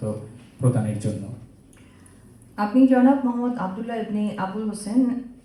সিদ্ধান্ত প্রদানের জন্য। আপনি জনাব মোহাম্মদ আবদুল্লাহ ইবনে আবুল হোসেন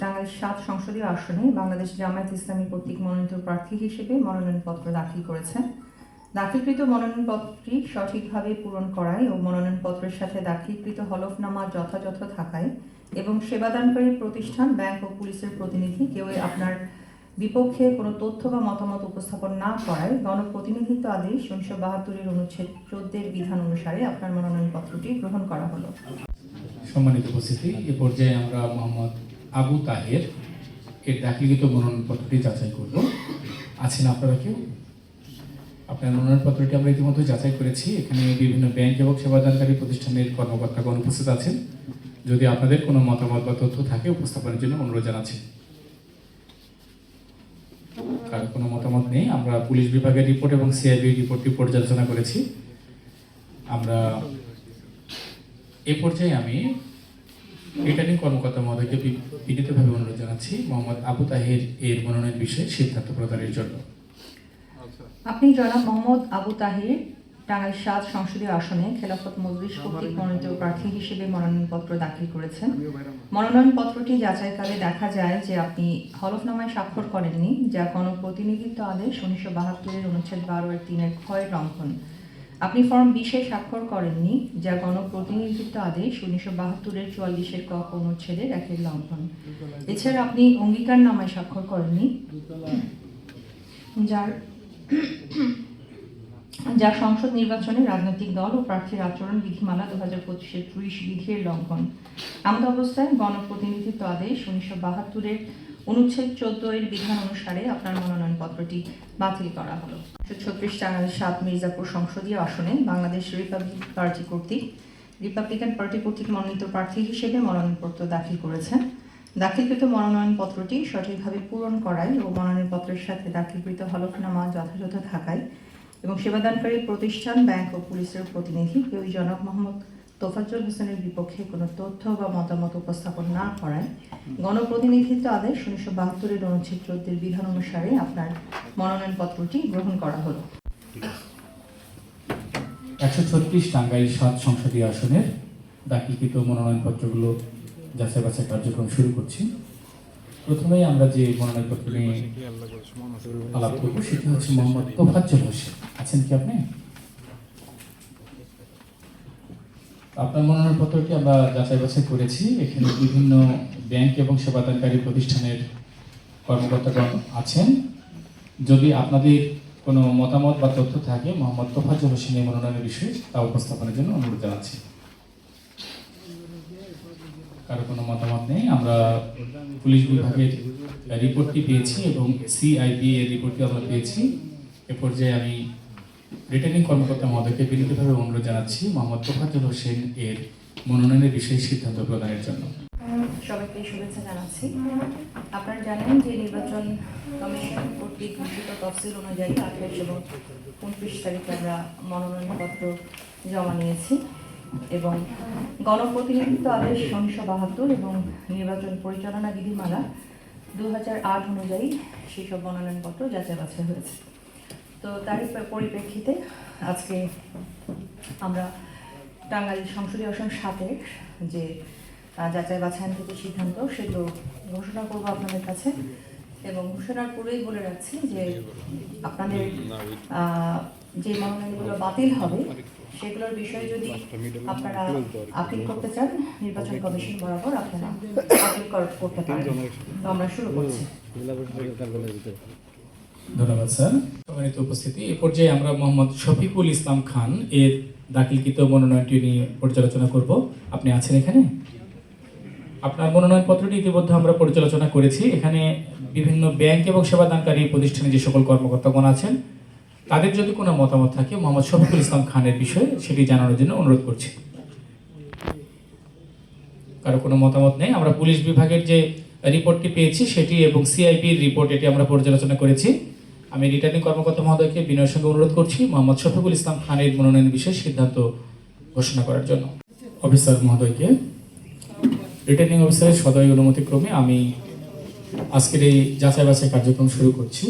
টাঙ্গাইল সাত সংসদীয় আসনে বাংলাদেশ জামায়াত ইসলামী কর্তৃক মনোনীত প্রার্থী হিসেবে মনোনয়নপত্র দাখিল করেছেন। দাখিলকৃত মনোনয়নপত্রটি সঠিকভাবে পূরণ করায় ও মনোনয়নপত্রের সাথে দাখিলকৃত হলফনামা যথাযথ থাকায় এবং সেবাদানকারী প্রতিষ্ঠান, ব্যাংক ও পুলিশের প্রতিনিধি কেউই আপনার বিপক্ষে কোনো তথ্য বা মতামত উপস্থাপন না করায় গণপ্রতিনিধিত্ব আদেশ উনিশশো বাহাত্তরের অনুচ্ছেদ চোদ্দের বিধান অনুসারে আপনার মনোনয়নপত্রটি গ্রহণ করা হলো। সম্মানিত উপস্থিতি, এ পর্যায়ে আমরা মোহাম্মদ আবু তাহের এর দাখিলকৃত মনোনয়নপত্রটি যাচাই করব। আছেন আপনারা কেউ? আপনার মনোনয়নপত্রটি আমরা ইতিমধ্যে যাচাই করেছি। এখানে বিভিন্ন ব্যাংক এবং সেবাদানকারী প্রতিষ্ঠানের কর্মকর্তাগণ উপস্থিত আছেন। যদি আপনাদের কোনো মতামত বা তথ্য থাকে, উপস্থাপনের জন্য অনুরোধ জানাচ্ছি। কারও কোনো মতামত নেই, আমরা পুলিশ বিভাগের রিপোর্ট এবং সিআইবি রিপোর্টটি পর্যালোচনা করেছি। আমরা এ পর্যায়ে আমি রিটার্নিং কর্মকর্তা মহোদয়কে বিনীতভাবে অনুরোধ জানাচ্ছি, মোহাম্মদ আবু তাহের এর মনোনয়ন বিষয়ে সিদ্ধান্ত প্রদানের জন্য। আপনি জনাব মোহাম্মদ আবু তাহির টাঙ্গাইল সাত সংসদীয় আসনে খেলাফত মজলিস কর্তৃক মনোনীত প্রার্থী হিসেবে মনোনয়নপত্র দাখিল করেছেন। মনোনয়নপত্রটি যাচাইকালে দেখা যায় যে আপনি হলফনামায় স্বাক্ষর করেননি যা গণপ্রতিনিধিত্ব আদেশ উনিশশো বাহাত্তরের অনুচ্ছেদ বারো এর তিনের ক্ষয়ের লঙ্ঘন। আপনি ফর্ম বিশে স্বাক্ষর করেননি যা গণপ্রতিনিধিত্ব আদেশ উনিশশো বাহাত্তরের চুয়াল্লিশের ক অনুচ্ছেদের একের লঙ্ঘন। এছাড়া আপনি অঙ্গীকার নামায় স্বাক্ষর করেননি। যার যা সংসদ নির্বাচনে রাজনৈতিক দল ও প্রার্থীর আচরণ বিধিমালা দু হাজার পঁচিশের ত্রিশ বিধির লঙ্ঘন। এমন অবস্থায় গণপ্রতিনিধিত্ব আদেশ উনিশশো বাহাত্তরের অনুচ্ছেদ চোদ্দ এর বিধান অনুসারে আপনার মনোনয়নপত্রটি বাতিল করা হলো। ছত্রিশ টাঙ্গাইল সাত মির্জাপুর সংসদীয় আসনে বাংলাদেশ রিপাবলিক পার্টি কর্তৃক রিপাবলিকান পার্টি কর্তৃক মনোনীত প্রার্থী হিসেবে মনোনয়নপত্র দাখিল করেছেন। দাখিলকৃত মনোনয়নপত্রটি সঠিকভাবে পূরণ করায় ও মনোনয়নপত্রের সাথে দাখিলকৃত হলফনামা যথাযথ থাকায় এবং সেবাদানকারী প্রতিষ্ঠান, ব্যাংক ও পুলিশের প্রতিনিধি কেউই জনাব মোহাম্মদ তোফাজ্জল হোসেনের বিপক্ষে কোনো তথ্য বা মতামত উপস্থাপন না করায় গণপ্রতিনিধিত্ব আদেশ উনিশশো বাহাত্তরের অনুচ্ছেদ চোদ্দের বিধান অনুসারে আপনার মনোনয়নপত্রটি গ্রহণ করা হলো। একশো ছত্রিশ টাঙ্গাইল সাত সংসদীয় আসনের দাখিলকৃত মনোনয়নপত্রগুলো যাচাই বাছাই কার্যক্রম শুরু করছি। প্রথমেই আমরা যে মনোনয়নপত্র নিয়ে আলাপ করব, সেটি হচ্ছে মোহাম্মদ তোফাজ্জল হোসেন। আছেন কি আপনি? আপনার মনোনয়ন মনোনয়নপত্রটি আমরা যাচাই বাছাই করেছি। এখানে বিভিন্ন ব্যাংক এবং সেবাদানকারী প্রতিষ্ঠানের কর্মকর্তাগণ আছেন। যদি আপনাদের কোনো মতামত বা তথ্য থাকে, মোহাম্মদ তোফাজ্জল হোসেনের মনোনয়নের বিষয়ে তা উপস্থাপনের জন্য অনুরোধ জানাচ্ছি। কারও কোনো মতামত নেই। আমরা পুলিশ বিভাগের রিপোর্টটি পেয়েছি এবং সিআইবি এর রিপোর্টটি আমরা পেয়েছি। এ পর্যায়ে আমি রিটার্নিং কর্মকর্তা মহোদয়কে বিনীতভাবে অনুরোধ জানাচ্ছি, মোহাম্মদ তোফাজ্জল হোসেন এর মনোনয়নের বিষয়ে সিদ্ধান্ত প্রদানের জন্য। সবাইকে শুভেচ্ছা জানাচ্ছি। আপনারা জানেন যে নির্বাচন কমিশন কর্তৃক ঘোষিত তফসিল অনুযায়ী আঠাশ এবং উনত্রিশ তারিখে আমরা মনোনয়নপত্র জমা নিয়েছি। এবং গণপ্রতিনিধিত্ব আদেশ উনিশশো বাহাত্তর এবং নির্বাচন পরিচালনা বিধিমালা দু হাজার আট অনুযায়ী সেসব মনোনয়নপত্র যাচাই বাছাই হয়েছে। তো তারই পরিপ্রেক্ষিতে আজকে আমরা টাঙ্গাইল সংসদীয় আসন সাতের যে যাচাই যাচাই বাছাইকৃত সিদ্ধান্ত সেগুলো ঘোষণা করব আপনাদের কাছে এবং ঘোষণার পরেই বলে রাখছি যে আপনাদের যে মনোনয়নগুলো বাতিল হবে সেগুলোর বিষয়ে যদি আপনারা আপিল করতে চান নির্বাচন কমিশন বরাবর আপনারা আপিল করতে পারেন। তো আমরা শুরু করছি। ধন্যবাদ স্যার। সম্মানিত উপস্থিতি এ পর্যায়ে আমরা মোহাম্মদ শফিকুল ইসলাম খান এর দাখিলকৃত মনোনয়নটি নিয়ে পর্যালোচনা করব। আপনি আছেন এখানে? আপনার মনোনয়নপত্রটি ইতিমধ্যে আমরা পর্যালোচনা করেছি। এখানে বিভিন্ন ব্যাংক এবং সেবাদানকারী প্রতিষ্ঠানে যে সকল কর্মকর্তাগণ আছেন তাদের যদি কোনো মতামত থাকে, মোহাম্মদ শফিকুল ইসলাম খানের বিষয়ে সেটি জানানোর জন্য অনুরোধ করছি। কারও কোনো মতামত নেই? আমরা পুলিশ বিভাগের যে রিপোর্টটি পেয়েছি, সেটি এবং সিআইপির রিপোর্ট এটি আমরা পর্যালোচনা করেছি। আমি রিটার্নিং কর্মকর্তা মহোদয়কে বিনয়ের সঙ্গে অনুরোধ করছি, মোহাম্মদ শফিকুল ইসলাম খানের মনোনয়ন বিষয়ে সিদ্ধান্ত ঘোষণা করার জন্য। অফিসার মহোদয়কে। রিটার্নিং অফিসারের সদয় অনুমতিক্রমে আমি আজকের এই যাচাই বাছাই কার্যক্রম শুরু করছি।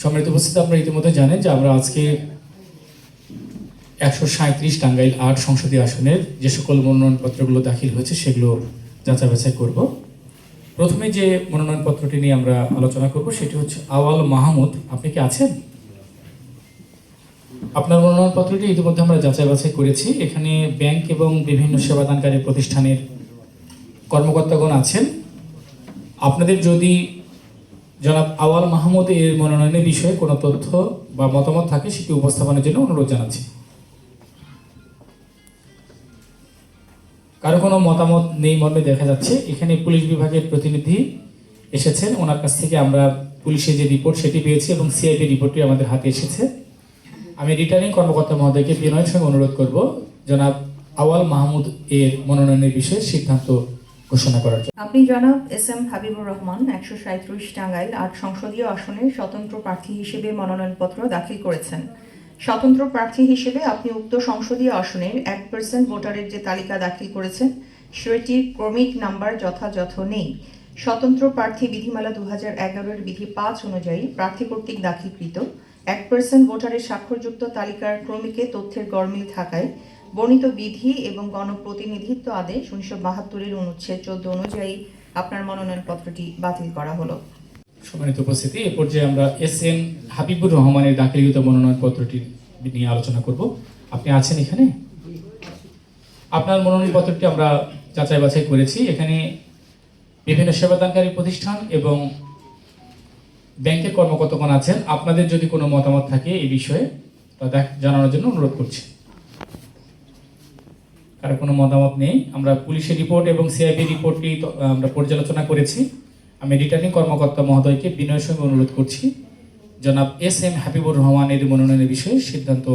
সম্মানিত উপস্থিত, আপনারা ইতিমধ্যে জানেন যে আমরা আজকে একশো সাঁত্রিশ টাঙ্গাইল আট সংসদীয় আসনের যে সকল মনোনয়নপত্রগুলো দাখিল হয়েছে সেগুলো যাচাই বাছাই করব। প্রথমে যে মনোনয়নপত্রটি নিয়ে আমরা আলোচনা করব সেটি হচ্ছে আওয়াল মাহমুদ। আপনি কি আছেন? আপনার মনোনয়নপত্রটি ইতিমধ্যে আমরা যাচাই বাছাই করেছি। এখানে ব্যাংক এবং বিভিন্ন সেবাদানকারী প্রতিষ্ঠানের কর্মকর্তাগণ আছেন। আপনাদের যদি জনাব আওয়াল মাহমুদ এর মনোনয়নের বিষয়ে কোনো তথ্য বা মতামত থাকে সেটি উপস্থাপনের জন্য অনুরোধ জানাচ্ছি। কারও কোনো মতামত নেই মর্মে দেখা যাচ্ছে, এখানে পুলিশ বিভাগের প্রতিনিধি এসেছেন। ওনার কাছ থেকে আমরা পুলিশের যে রিপোর্ট সেটি পেয়েছি এবং সিআইপি রিপোর্টটি আমাদের হাতে এসেছে। আমি রিটার্নিং কর্মকর্তা মহোদয়কে বিনয়ের সঙ্গে অনুরোধ করব। জনাব আওয়াল মাহমুদ এর মনোনয়নের বিষয়ে সিদ্ধান্ত ঘোষণা করার জন্য। আপনি জনাব এস এম হাবিবুর রহমান একশো সাঁত্রিশ টাঙ্গাইল আট সংসদীয় আসনে স্বতন্ত্র প্রার্থী হিসেবে মনোনয়নপত্র দাখিল করেছেন। স্বতন্ত্র প্রার্থী হিসেবে আপনি উক্ত সংসদীয় আসনের এক পার্সেন্ট ভোটারের যে তালিকা দাখিল করেছেন, সেটির ক্রমিক নাম্বার যথাযথ নেই। স্বতন্ত্র প্রার্থী বিধিমালা দু হাজার এগারোর বিধি পাঁচ অনুযায়ী প্রার্থী কর্তৃক দাখিলকৃত এক পার্সেন্ট ভোটারের স্বাক্ষরযুক্ত তালিকার ক্রমিকে তথ্যের গরমিল থাকায় বর্ণিত বিধি এবং গণপ্রতিনিধিত্ব আদেশ উনিশশো বাহাত্তরের অনুচ্ছেদ চোদ্দ অনুযায়ী আপনার মনোনয়নপত্রটি বাতিল করা হলো। সম্মানিত উপস্থিতি, এ পর্যায়ে আমরা এস এন হাবিবুর রহমানের দাখিলকৃত মনোনয়নপত্রটি নিয়ে আলোচনা করব। আপনি আছেন এখানে? আপনার মনোনয়নপত্রটি আমরা যাচাই বাছাই করেছি। এখানে বিভিন্ন সেবাদানকারী প্রতিষ্ঠান এবং ব্যাংকের কর্মকর্তাগণ আছেন। আপনাদের যদি কোনো মতামত থাকে এই বিষয়ে, তা জানানোর জন্য অনুরোধ করছি। কারও কোনো মতামত নেই। আমরা পুলিশের রিপোর্ট এবং সিআইবি রিপোর্টটি আমরা পর্যালোচনা করেছি। আমি রিটার্নিং কর্মকর্তা মহোদয়কে বিনয়ের সঙ্গে অনুরোধ করছি। জনাব এস এম হাবিবুর রহমানের মনোনয়নের বিষয়ে সিদ্ধান্ত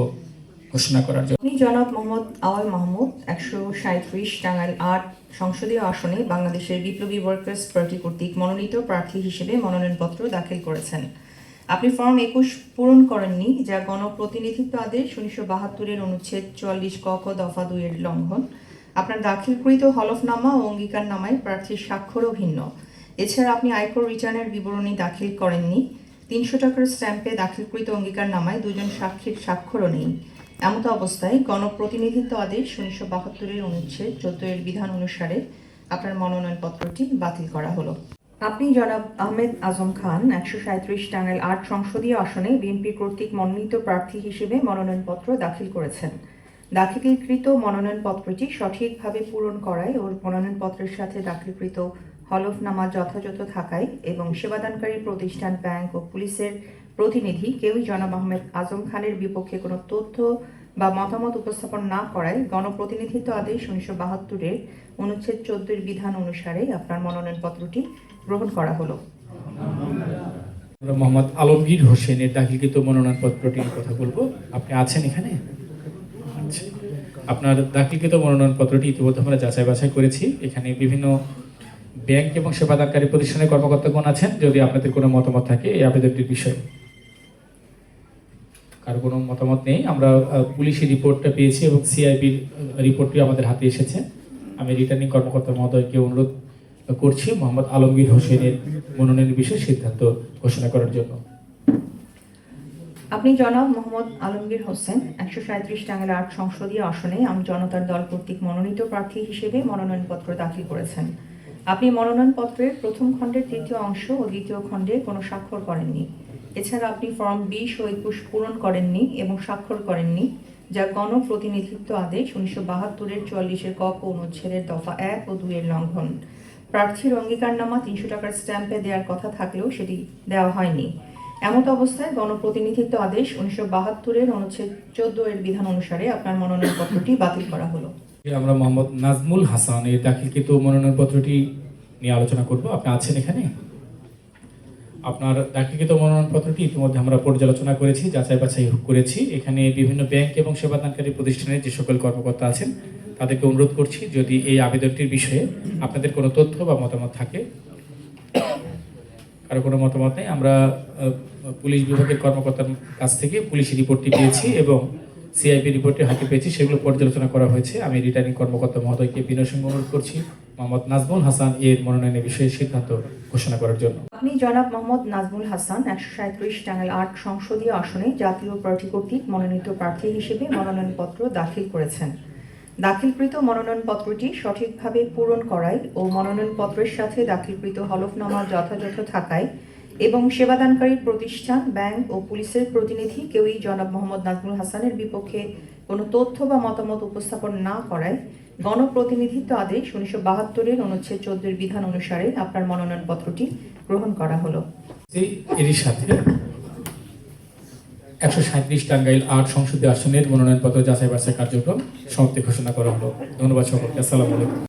ঘোষণা করার জন্য। জনাব মোহাম্মদ আওয়াল মাহমুদ, একশো সাঁত্রিশ টাঙ্গাইল আট সংসদীয় আসনে বাংলাদেশের বিপ্লবী ওয়ার্কার্স পার্টি কর্তৃক মনোনীত প্রার্থী হিসেবে মনোনয়নপত্র দাখিল করেছেন। আপনি ফর্ম একুশ পূরণ করেননি, যা গণপ্রতিনিধিত্ব আদেশ উনিশশো বাহাত্তরের অনুচ্ছেদ চুয়াল্লিশ ক ক দফা দুইয়ের লঙ্ঘন। আপনার দাখিলকৃত হলফনামা ও অঙ্গীকারনামায় প্রার্থীর স্বাক্ষরও ভিন্ন। এছাড়া আপনি আয়কর রিটার্নের বিবরণী দাখিল করেননি। তিনশো টাকার স্ট্যাম্পে দাখিলকৃত অঙ্গীকারনামায় দুজন সাক্ষীর স্বাক্ষরও নেই। এমতো অবস্থায় গণপ্রতিনিধিত্ব আদেশ উনিশশো বাহাত্তরের অনুচ্ছেদ চোদ্দ এর বিধান অনুসারে আপনার মনোনয়নপত্রটি বাতিল করা হলো। আপনি জনাব আহমেদ আজম খান, একশো সাঁত্রিশ টাঙ্গাইল আট সংসদীয় আসনে বিএনপি কর্তৃক মনোনীত প্রার্থী হিসেবে মনোনয়নপত্র দাখিল করেছেন। দাখিলকৃত মনোনয়নপত্রটি সঠিকভাবে পূরণ করায় ওর মনোনয়নপত্রের সাথে দাখিলকৃত হলফনামা যথাযথ থাকায় এবং সেবাদানকারী প্রতিষ্ঠান, ব্যাংক ও পুলিশের প্রতিনিধি কেউই জনাব আহমেদ আজম খানের বিপক্ষে কোনো তথ্য বা মতামত উপস্থাপন না করায় গণপ্রতিনিধিত্ব আদেশ উনিশশো বাহাত্তরের অনুচ্ছেদ চোদ্দের বিধান অনুসারে আপনার মনোনয়নপত্রটি গ্রহণ করা হলো। মোহাম্মদ আলমগীর হোসেনের দাখিলকৃত মনোনয়নপত্রটির কথা বলব। আপনি আছেন এখানে? আচ্ছা। আপনার দাখিলকৃত মনোনয়নপত্রটি ইতিমধ্যে আমরা যাচাই বাছাই করেছি। এখানে বিভিন্ন ব্যাংক এবং সেবাদানকারী প্রতিষ্ঠানের কর্মকর্তাগণ আছেন। যদি আপনাদের কোনো মতামত থাকে এই আবেদনটির বিষয়ে। কারও কোনো মতামত নেই, আমরা পুলিশের রিপোর্টটা পেয়েছি এবং সিআইবির রিপোর্টটি আমাদের হাতে এসেছে। আমি রিটার্নিং কর্মকর্তা মহোদয়কে অনুরোধ করছি মোহাম্মদ আলমগীর হোসেনের মনোনয়নের বিষয়ে সিদ্ধান্ত ঘোষণা করার জন্য। আপনি জনাব মোহাম্মদ আলমগীর হোসেন, একশো সাঁত্রিশ টাঙ্গাইল আট সংসদীয় আসনে আম জনতার দল কর্তৃক মনোনীত প্রার্থী হিসেবে মনোনয়নপত্র দাখিল করেছেন। আপনি মনোনয়নপত্রের প্রথম খণ্ডের তৃতীয় অংশ ও দ্বিতীয় খণ্ডে কোনো স্বাক্ষর করেননি। এছাড়া আপনি ফর্ম ও একুশ পূরণ করেননি এবং স্বাক্ষর করেননি, যা গণপ্রতিনিধিত্ব আদেশ উনিশশো বাহাত্তরের চুয়াল্লিশের ক ক অনুচ্ছেদের দফা এক ও দুইয়ের লঙ্ঘন। প্রার্থীর অঙ্গীকারনামা তিনশো টাকার স্ট্যাম্পে দেওয়ার কথা থাকলেও সেটি দেওয়া হয়নি। এমত অবস্থায় গণপ্রতিনিধিত্ব আদেশ উনিশশো বাহাত্তরের অনুচ্ছেদ চোদ্দ এর বিধান অনুসারে আপনার মনোনয়নপত্রটি বাতিল করা হলো। আমরা মোহাম্মদ নাজমুল হাসান এর দাখিলকৃত মনোনয়নপত্রটি নিয়ে আলোচনা করব। আপনি আছেন এখানে? আপনার দাখিলকৃত মনোনয়নপত্রটি ইতিমধ্যে আমরা পর্যালোচনা করেছি, যাচাই বাছাই করেছি। এখানে বিভিন্ন ব্যাংক এবং সেবাদানকারী প্রতিষ্ঠানের যে সকল কর্মকর্তা আছেন, তাদেরকে অনুরোধ করছি, যদি এই আবেদনটির বিষয়ে আপনাদের কোনো তথ্য বা মতামত থাকে, কারও কোনো মতামত নেই, আমরা পুলিশ বিভাগের কর্মকর্তার কাছ থেকে পুলিশি রিপোর্টটি পেয়েছি এবং সিআইপি রিপোর্টে হাতে পেয়েছি, সেগুলো পর্যালোচনা করা হয়েছে। আমি রিটার্নিং কর্মকর্তা মহোদয়কে বিনয় সিংহ অনুরোধ করছি, মোহাম্মদ নাজমুল হাসান এর মনোনয়নের বিষয়ে সিদ্ধান্ত ঘোষণা করার জন্য। আপনি জনাব মোহাম্মদ নাজমুল হাসান, একশো সাঁত্রিশ টাঙ্গাইল আট সংসদীয় আসনে জাতীয় পার্টি কর্তৃক মনোনীত প্রার্থী হিসেবে মনোনয়নপত্র দাখিল করেছেন। দাখিলকৃত মনোনয়নপত্রটি সঠিকভাবে পূরণ করায় ও মনোনয়নপত্রের সাথে দাখিলকৃত হলফনামা যথাযথ থাকায় এবং সেবাদানকারী প্রতিষ্ঠান, ব্যাংক ও পুলিশের প্রতিনিধি কেউই জনাব মোহাম্মদ নাজমুল হাসানের বিপক্ষে কোনো তথ্য বা মতামত উপস্থাপন না করায় গণপ্রতিনিধিত্ব আদেশ উনিশশো বাহাত্তরের অনুচ্ছেদ চোদ্দের বিধান অনুসারে আপনার মনোনয়নপত্রটি গ্রহণ করা হলো। এরই সাথে একশো সাঁত্রিশ টাঙ্গাইল আট সংসদীয় আসনের মনোনয়নপত্র যাচাই বাছাই কার্যক্রম সমাপ্তি ঘোষণা করা হলো। ধন্যবাদ সকলকে। আসসালামু আলাইকুম।